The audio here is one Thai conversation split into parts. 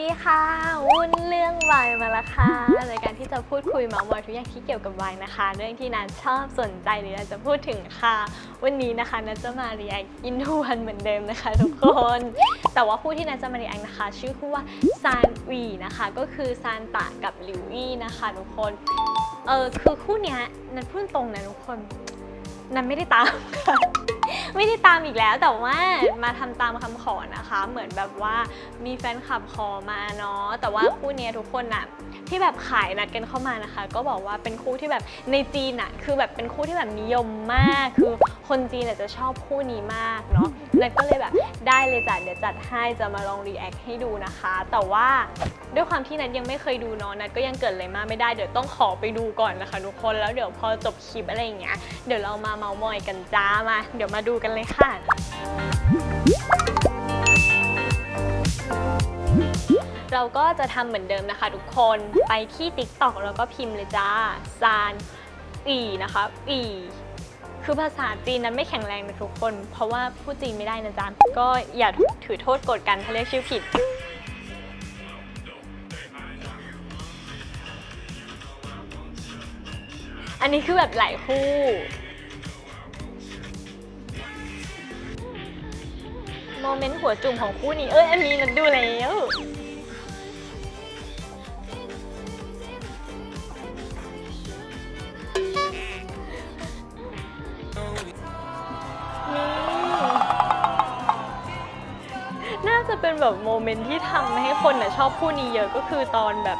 วัสดีค่ะวุ่นเรื่องวายมาละค่ะรายการที่จะพูดคุยเมาท์มอยทุกอย่างที่เกี่ยวกับวายนะคะ เรื่องที่นัทชอบสนใจหรือจะพูดถึงค่ะ วันนี้นะคะนัทจะมา react into one เหมือนเดิมนะคะ ทุกคน แต่ว่าผู้ที่นัทจะมา react นะคะ ชื่อผู้ว่าซานวีนะคะ ก็คือซานตะกับหลิวอี้นะคะทุกคนเออคือคู่เนี้ยนัทพูดตรงนะทุกคนนัทไม่ได้ตามค่ะ ไม่ได้ตามอีกแล้วแต่ว่ามาทำตามคำขอนะคะ เหมือนแบบว่ามีแฟนคลับขอมาเนาะแต่ว่าคู่เนี้ยทุกคนน่ะ ที่แบบขายนัดกันเข้ามานะคะ ก็บอกว่าเป็นคู่ที่แบบในจีนน่ะคือแบบเป็นคู่ที่แบบนิยมมาก คือคนจีนน่ะจะชอบคู่นี้มากเนาะนัดก็เลยแบบได้เลยจ้ะเดี๋ยวจัดให้จะมาลองรีแอคให้ดูนะคะ แต่ว่าด้วยความที่นัดยังไม่เคยดูเนาะนัดก็ยังเกิดอะไรมากไม่ได้เดี๋ยวต้องขอไปดูก่อนนะคะทุกคนแล้วเดี๋ยวพอจบคลิปอะไรอย่างเงี้ยเดี๋ยวเรามาเมาท์มอยกันจ้ามา เดี๋ยวมาดูกันเลยค่ะ เราก็จะทำเหมือนเดิมนะคะทุกคนไปที่ TikTok แล้วก็พิมพ์เลยจ้าซานอีนะคะอีคือภาษาจีนนั้นไม่แข็งแรงนะทุกคน เพราะว่าพูดจีนไม่ได้นะจ๊ะก็อย่าถือโทษโกรธกันถ้าเรียกชื่อผิด อันนี้คือแบบหลายคู่โมเมนต์หัวจุ่มของคู่นี้เอ้ยอันนี้นันดูแล้ว จะเป็นแบบโมเมนต์ที่ทำให้คนน่ะชอบคู่นี้เยอะก็คือตอนแบบ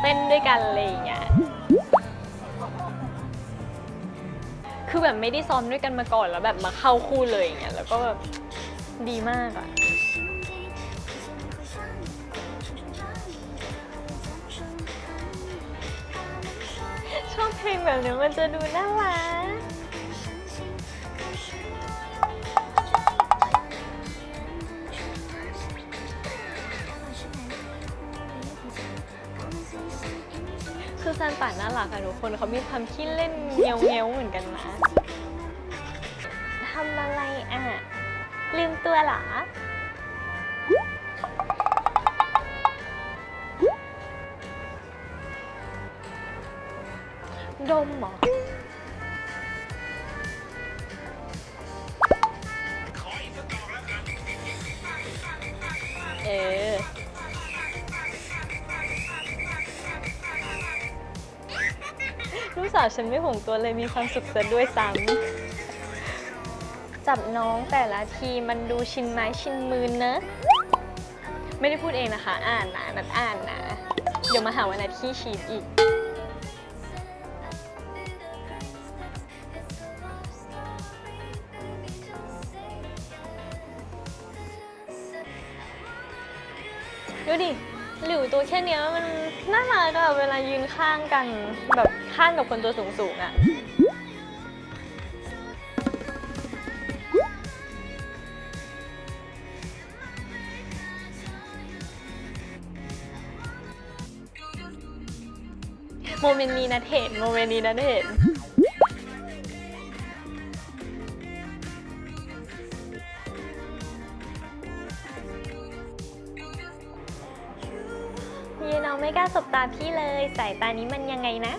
เต้นด้วยกันอะไรอย่างเงี้ย คือแบบไม่ได้ซ้อมด้วยกันมาก่อนแล้วแบบมาเข้าคู่เลยอย่างเงี้ยแล้วก็แบบดีมากอะชอบเพลงแบบนี้มันจะดูน่ารัก คือซันป่านน่ารักอะทุกคนเขามีความขี้เล่นเงี้ยวเงี้ยวเหมือนกันนะทำอะไรอะลืมตัวหรอดมหรอเอ สาวฉันไม่ห่วงตัวเลยมีความสุขซะด้วยซ้ำจับน้องแต่ละทีมันดูชินไม้ชินมือเนอะ ไม่ได้พูดเองนะคะ อ่านนะนัดอ่านนะเดี๋ยวมาหาวันนัดขี้ชีดอีก ดูดิ หลิวตัวแค่เนี้ยมันน่ารักอะเวลายืนข้างกันแบบข้างกับคนตัวสูงสูงๆอะโมเมนต์นี้นะเห็นโมเมนต์นี้นะเห็น ไม่กล้าสบตาพี่เลย สายตานี้มันยังไงนะ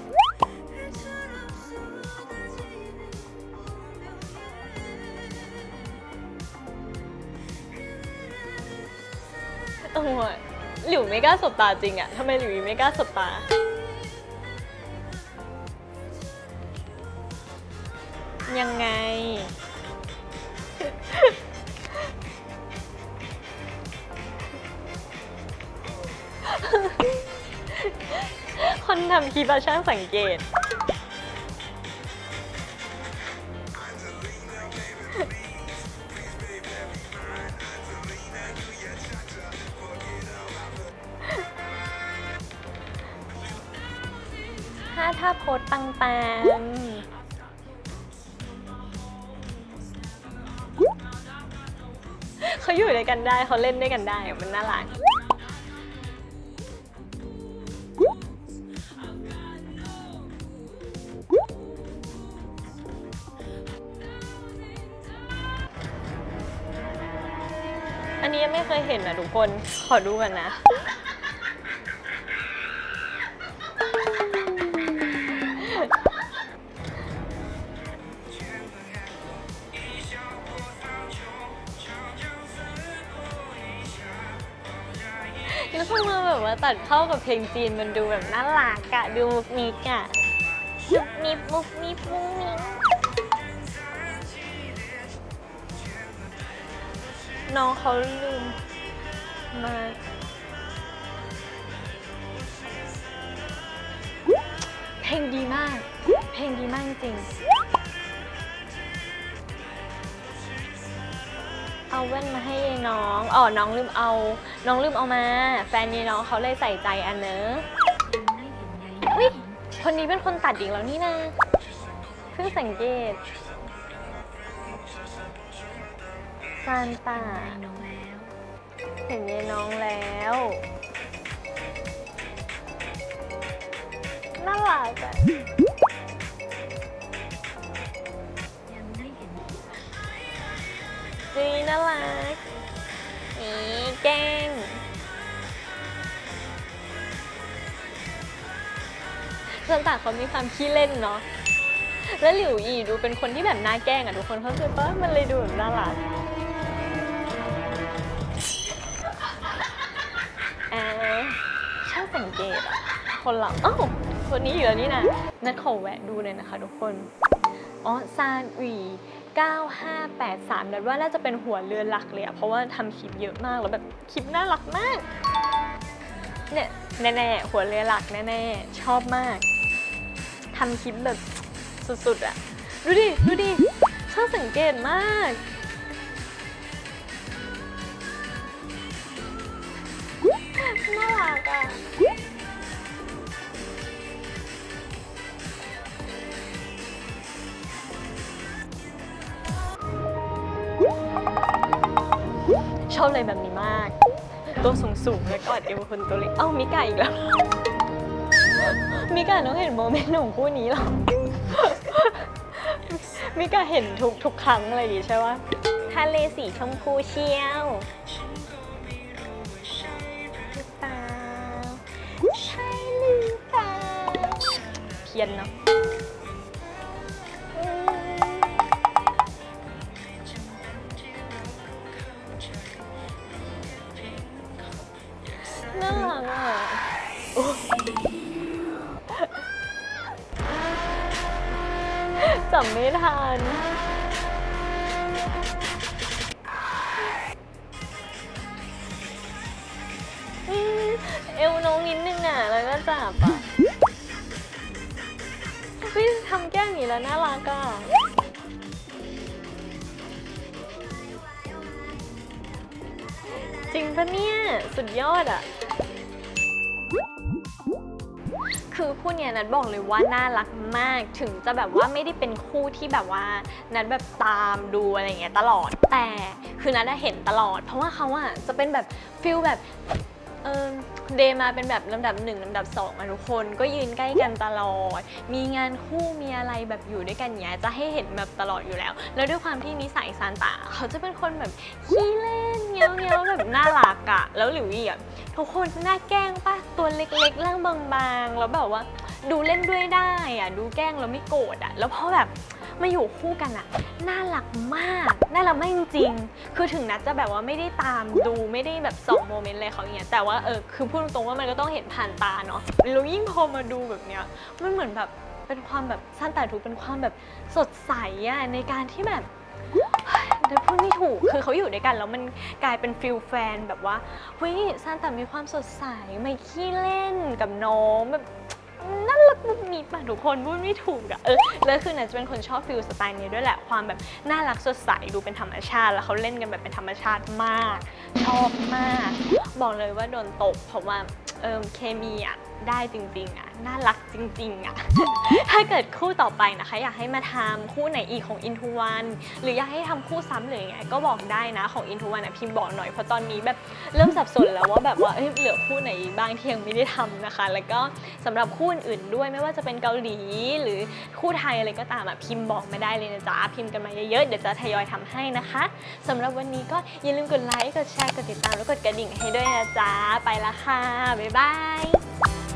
โอ้ยหลิวไม่กล้าสบตาจริงอะทำไมหลิวไม่กล้าสบตา ยังไง คนทำคลิปอะช่างสังเกต ถ้าถ้าโพสต์ปังปังเขาอยู่ด้วยกันได้เขาเล่นด้วยกันได้ มันน่ารัก อันนี้ยังไม่เคยเห็นนะทุกคน ขอดูกันนะ แล้วพอมาแบบว่าตัดเข้ากับเพลงจีนมันดูแบบน่ารักอะดูมุกมิกอะมุกมิบมุกมิบมุกมิก น้องเขาลืมมาเพลงดีมาก เพลงดีมากจริง เอาแว่นมาให้ยายน้อง อ๋อ น้องลืมเอา น้องลืมเอามา แฟนยายน้องเขาเลยใส่ใจอันเนอะอุ๊ยคนนี้เป็นคนตัดอีกแล้วนี่นะ เพิ่งสังเกต ซานตาเห็นยายน้องแล้ว น่ารักอะจีน่ารักนี่แกล้งซันตาเขามีความขี้เล่นเนาะแล้วหลิวอีดูเป็นคนที่แบบน่าแกล้งอะทุกคนเข้าใจปะมันเลยดูแบบน่ารัก ตอะคนเราอ้าวคนนี้อยู่แล้วนี่นะนัดขอแวะดูเลยนะคะทุกคนอ๋อซานอี9583นัดว่าน่าจะเป็นหัวเรือหลักเลยอะเพราะว่าทำคลิปเยอะมากแล้วแบบคลิปน่ารักมากเนี่ยแน่ๆหัวเรือหลักแน่ๆชอบมากทำคลิปแบบสุดๆอะดูดิดูดิช่างสังเกตมากน่ารักอะ อบอะไรแบบนี้มาก ตัวสูงสูงๆแล้วก็อดเอวคนตัวเล็กเอ้ามิกาอีกแล้ว มิกาต้องเห็นโมเมนต์ของคู่นี้หรอมิกาเห็นทุกทุกครั้งอะไรอย่างงี้ใช่ปะทะเลสีชมพูเชียวหรือเปล่าใช่หรือเปล่าเพี้ยนเนาะ ไม่ทัน เอวน้องนิดนึงอะ แล้วก็จับอะเฮ้ยทำแก้มอย่างนี้แล้วน่ารักอะจริงปะเนี่ย สุดยอดอะ คือคู่เนี้ยนัดบอกเลยว่าน่ารักมาก ถึงจะแบบว่าไม่ได้เป็นคู่ที่แบบว่านัดแบบตามดูอะไรอย่างเงี้ยตลอด แต่คือนัดอะเห็นตลอด เพราะว่าเขาอะจะเป็นแบบฟิลแบบเออเดมาเป็นแบบลำดับหนึ่งลำดับสองอะทุกคนก็ยืนใกล้กันตลอด มีงานคู่มีอะไรแบบอยู่ด้วยกันเนี้ยจะให้เห็นแบบตลอดอยู่แล้ว แล้วด้วยความที่นิสัยซานตาเขาจะเป็นคนแบบขี้เล่น เงี้ยวเงี้ยวแบบน่ารักอะแล้วหลิวอี้อะทุกคนน่าแกล้งป่ะตัวเล็กๆร่างบางๆ แล้วแบบว่า ดูเล่นด้วยได้อะดูแกล้งแล้วไม่โกรธอะแล้วพอแบบมาอยู่คู่กันอะน่ารักมากน่ารักมากจริงๆคือถึงนัดจะแบบว่าไม่ได้ตามดูไม่ได้แบบส่องโมเมนต์อะไรเขาอย่างเงี้ยแต่ว่าเออคือพูดตรงๆว่ามันก็ต้องเห็นผ่านตาเนาะแล้วยิ่งพอมาดูแบบเนี้ยมันเหมือนแบบเป็นความแบบสั้นแต่ถูกเป็นความแบบสดใสอะในการที่แบบ เดี๋ยวพูดไม่ถูกคือเขาอยู่ด้วยกันแล้วมันกลายเป็นฟิลแฟนแบบว่าเฮ้ยซานต่มีความสดใสไม่ขี้เล่นกับน้องแบบน่ารักมุกมีป่ะทุกคนพูดไม่ถูกอะเออแล้วคือนันจะเป็นคนชอบฟิลสไตล์นี้ด้วยแหละความแบบน่ารักสดใสดูเป็นธรรมชาติ แล้วเขาเล่นกันแบบเป็นธรรมชาติมาก ชอบมาก บอกเลยว่าโดนตกเพราะว่าเอิมเคมีอะ ได้จริงๆอะน่ารักจริงๆอะ ถ้าเกิดคู่ต่อไปนะคะ อยากให้มาทำคู่ไหนอีกของ Into One หรืออยากให้ทำคู่ซ้ำหรือยังไงก็บอกได้นะของ Into One อะพิมพ์บอกหน่อยเพราะตอนนี้แบบเริ่มสับสนแล้วว่าแบบว่าเอ้ยเหลือคู่ไหนบ้างที่ยังไม่ได้ทำนะคะ แล้วก็สำหรับคู่อื่นๆด้วยไม่ว่าจะเป็นเกาหลีหรือคู่ไทยอะไรก็ตามอะพิมพ์บอกไม่ได้เลยนะจ๊ะพิมพ์กันมาเยอะๆเดี๋ยวจะทยอยทำให้นะคะสำหรับวันนี้ก็อย่าลืมกดไลค์กดแชร์กดติดตามแล้วกดกระดิ่งให้ด้วยนะจ๊ะไปละค่ะบ๊ายบาย